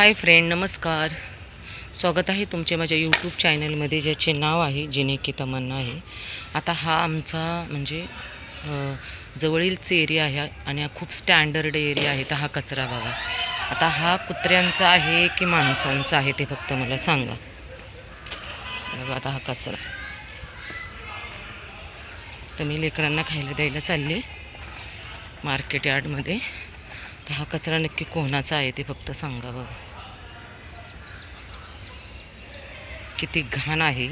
Hi friend नमस्कार. स्वागत आहे तुमचे माझ्या यूट्यूब चॅनलमध्ये ज्याचे नाव आहे जिनेकी तमन्ना आहे. आता हा आमचा म्हणजे जवळीलच एरिया आहे आणि हा खूप स्टँडर्ड एरिया आहे. तर हा कचरा बघा. आता हा कुत्र्यांचा आहे की माणसांचा आहे ते फक्त मला सांगा. बघा आता हा कचरा. तर मी लेकरांना खायला द्यायला चालले मार्केट यार्डमध्ये. तर हा कचरा नक्की कोणाचा आहे ते फक्त सांगा बघा. किती घाण आहे.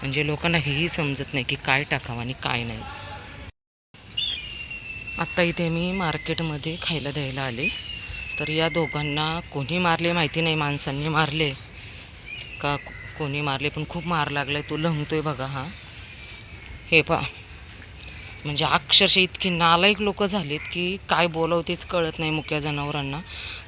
म्हणजे लोकांना हेही समजत नाही की काय टाकावं आणि काय नाही. आत्ता इथे मी मार्केटमध्ये खायला द्यायला आले. तर या दोघांना कोणी मारले माहिती नाही. माणसांनी मारले. का कोणी मारले? पण खूप मार लागलाय. तो लंगतोय बघा हा. हे पा म्हणजे अक्षरशः इतकी नालायक लोक झालेत की काय बोलावं तेच कळत नाही मुक्या जनावरांना.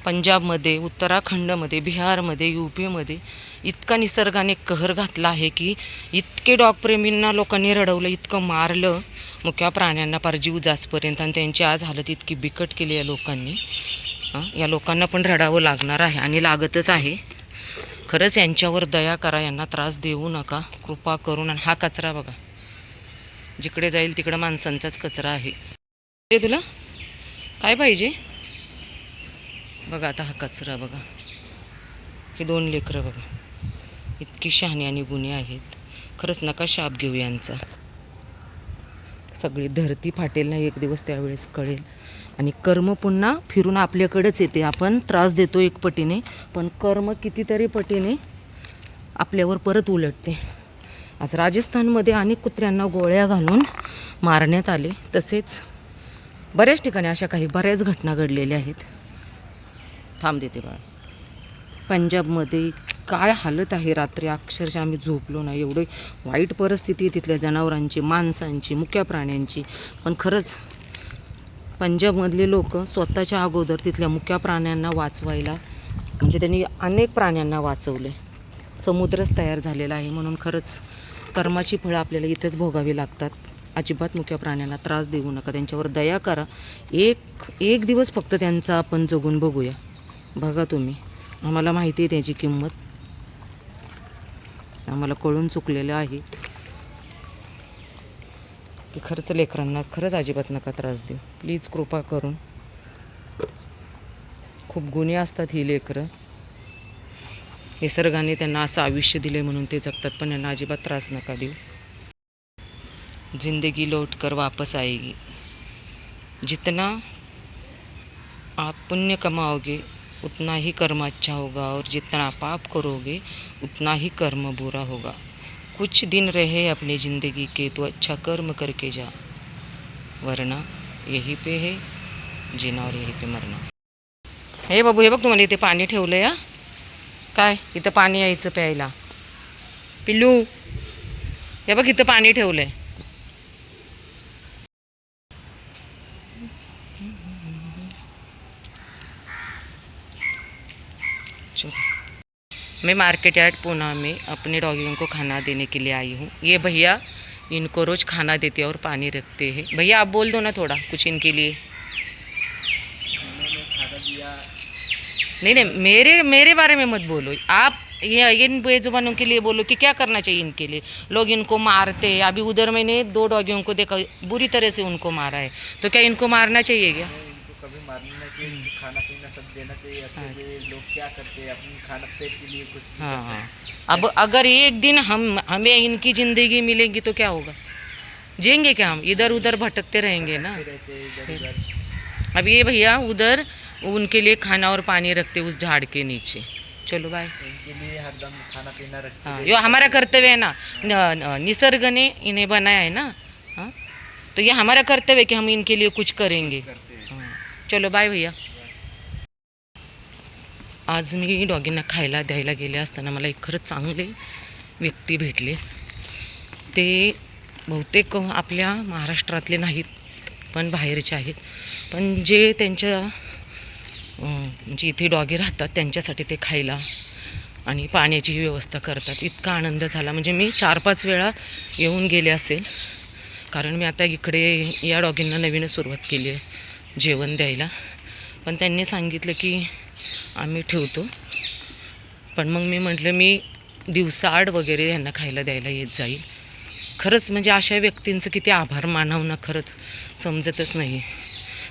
पंजाबमध्ये उत्तराखंडमध्ये बिहारमध्ये यू पीमध्ये इतका निसर्गाने कहर घातला आहे की इतके डॉगप्रेमींना लोकांनी रडवलं इतकं मारलं मुक्या प्राण्यांना परजीव जासपर्यंत जाचपर्यंत आणि त्यांची आज हालत इतकी बिकट केली या लोकांनी. या लोकांना पण रडावं लागणार आहे आणि लागतच आहे. खरंच यांच्यावर दया करा यांना त्रास देऊ नका कृपा करून आणि हा कचरा बघा. जिकडे जाईल तिकडं माणसांचाच कचरा आहे. ते तुला? काय पाहिजे? बघा आता हा कचरा बघा. हे दोन लेकरं बघा. इतकी शहाणी आणि गुन्हे आहेत. खरंच नका शाप घेऊ यांचा. सगळी धरती फाटेल ना एक दिवस त्यावेळेस कळेल. आणि कर्म पुन्हा फिरून आपल्याकडेच येते. आपण त्रास देतो एक पटीने पण कर्म कितीतरी पटीने आपल्यावर परत उलटते. आज राजस्थानमध्ये अनेक कुत्र्यांना गोळ्या घालून मारण्यात आले. तसेच बऱ्याच ठिकाणी अशा काही बऱ्याच घटना घडलेल्या आहेत. थांब देते बाळ. पंजाबमध्ये काय हालत आहे रात्री? अक्षरशः आम्ही झोपलो नाही. एवढी वाईट परिस्थिती आहे तिथल्या जनावरांची माणसांची मुक्या प्राण्यांची. पण खरंच पंजाबमधले लोक स्वतःच्या अगोदर तिथल्या मुक्या प्राण्यांना वाचवायला म्हणजे त्यांनी अनेक प्राण्यांना वाचवले समुद्रच तयार झालेला आहे म्हणून खरंच कर्माची फळं आपल्याला इथेच भोगावी लागतात. अजिबात मुख्या प्राण्यांना त्रास देऊ नका. त्यांच्यावर दया करा. एक एक दिवस फक्त त्यांचा आपण जगून बघूया. बघा तुम्ही. आम्हाला माहिती आहे त्याची किंमत. आम्हाला कळून चुकलेलं आहे. की खरंच लेकरांना खरंच अजिबात नका त्रास देऊ. प्लीज कृपा करून. खूप गुन्हे असतात ही लेकरं. निसर्गाने त्यांना असं आयुष्य दिले म्हणून ते जगतात पण यांना अजिबात त्रास नका देऊ. जिंदगी लौट कर वापस आएगी. जितना आप पुण्य कमाओगे उतना ही कर्म अच्छा होगा और जितना पाप करोगे उतना ही कर्म बुरा होगा। कुछ दिन रहे अपनी ज़िंदगी के तो अच्छा कर्म करके जा। वरना यही पे है जीना और यही पे मरना। हे बाबू हे बघ तुम्हाला इथे पाणी ठेवलं या काय? इथं पाणी यायचं प्यायला. पिल्लू हे बघ इथं पाणी ठेवलंय. चलो. मैं मार्केट यार्ड पूना में अपने डॉगियों को खाना देने के लिए आई हूँ। ये भैया इनको रोज़ खाना देते और पानी रखते हैं। भैया आप बोल दो ना थोड़ा कुछ इनके लिए। नहीं नहीं मेरे मेरे बारे में मत बोलो। आप ये इन बेजुबानों के लिए बोलो कि क्या करना चाहिए इनके लिए? लोग इनको मारते हैं। अभी उधर मैंने दो डॉगियों को देखा बुरी तरह से उनको मारा है। तो क्या इनको मारना चाहिए क्या? कभी मारना चाहिए। खाना पीना सब देना चाहिए अच्छे से। लोग क्या करते हैं? अपनी खाना पेट के लिए कुछ हाँ हाँ। अब अगर एक दिन हम हमें इनकी ज़िंदगी मिलेगी तो क्या होगा? जिएँगे क्या हम? इधर उधर भटकते रहेंगे ना? हैं अब ये भैया उधर उनके लिए खाना और पानी रखते उस झाड़ के नीचे। चलो बाय इनके लिए हरदम खाना पीना रखते हाँ यो हमारा कर्तव्य है ना। न- निसर्ग ने इन्हें बनाया है ना। हाँ? तो ये हमारा कर्तव्य है कि हम इनके लिए कुछ करेंगे। हाँ. चलो बाय भैया। आज मी डॉगींना खायला द्यायला गेले असताना मला एक खरंच चांगले व्यक्ती भेटले. ते बहुतेक आपल्या महाराष्ट्रातले नाहीत पण बाहेरचे आहेत. पण जे त्यांच्या म्हणजे इथे डॉगी राहतात त्यांच्यासाठी ते खायला आणि पाण्याची व्यवस्था करतात. इतका आनंद झाला. म्हणजे मी चार पाच वेळा येऊन गेले असेल. कारण मी आता इकडे या डॉगींना नवीनच सुरुवात केली आहे जेवण द्यायला. पण त्यांनी सांगितलं की आम्ही ठेवतो. पण मग मी म्हटलं मी दिवसाआड वगैरे यांना खायला द्यायला येत जाईल. खरंच म्हणजे अशा व्यक्तींचं किती आभार मानावं ना खरंच समजतच नाही.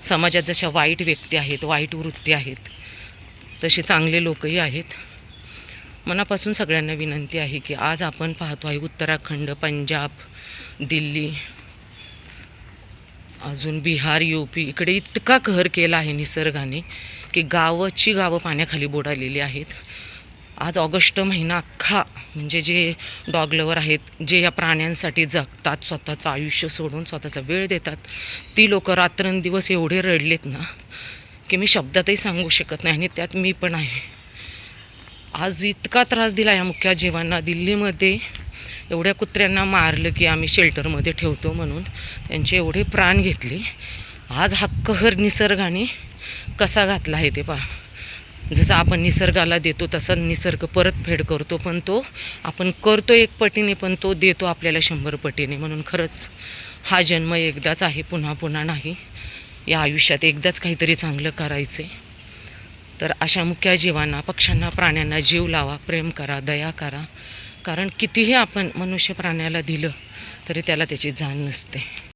समाजात जशा वाईट व्यक्ती आहेत वाईट वृत्ती आहेत तसे चांगले लोकही आहेत. मनापासून सगळ्यांना विनंती आहे की आज आपण पाहतो आहे उत्तराखंड पंजाब दिल्ली अजून बिहार यू पी इकडे इतका कहर केला आहे निसर्गाने की गावाची गावं पाण्याखाली बुडालेली आहेत. आज ऑगस्ट महिना अख्खा म्हणजे जे डॉग लवर आहेत जे या प्राण्यांसाठी जगतात स्वतःचं आयुष्य सोडून स्वतःचा वेळ देतात ती लोकं रात्रंदिवस एवढे रडलेत ना की मी शब्दातही सांगू शकत नाही आणि त्यात मी पण आहे. आज इतका त्रास दिला या मुख्य जीवांना. दिल्लीमध्ये एवढ्या कुत्र्यांना मारलं की आम्ही शेल्टरमध्ये ठेवतो म्हणून त्यांचे एवढे प्राण घेतले. आज हक्कहर निसर्गाने कसा घातला आहे ते पहा. जसं आपण निसर्गाला देतो तसा निसर्ग परतफेड करतो पण तो आपण करतो एक पटीने पण तो देतो आपल्याला शंभर पटीने. म्हणून खरंच हा जन्म एकदाच आहे पुन्हा पुन्हा नाही. या आयुष्यात एकदाच काहीतरी चांगलं करायचं आहे तर अशा मुख्या जीवांना पक्ष्यांना प्राण्यांना जीव लावा प्रेम करा दया करा. कारण कितीही आपण मनुष्य प्राण्याला दिलं तरी त्याला त्याची जाण नसते.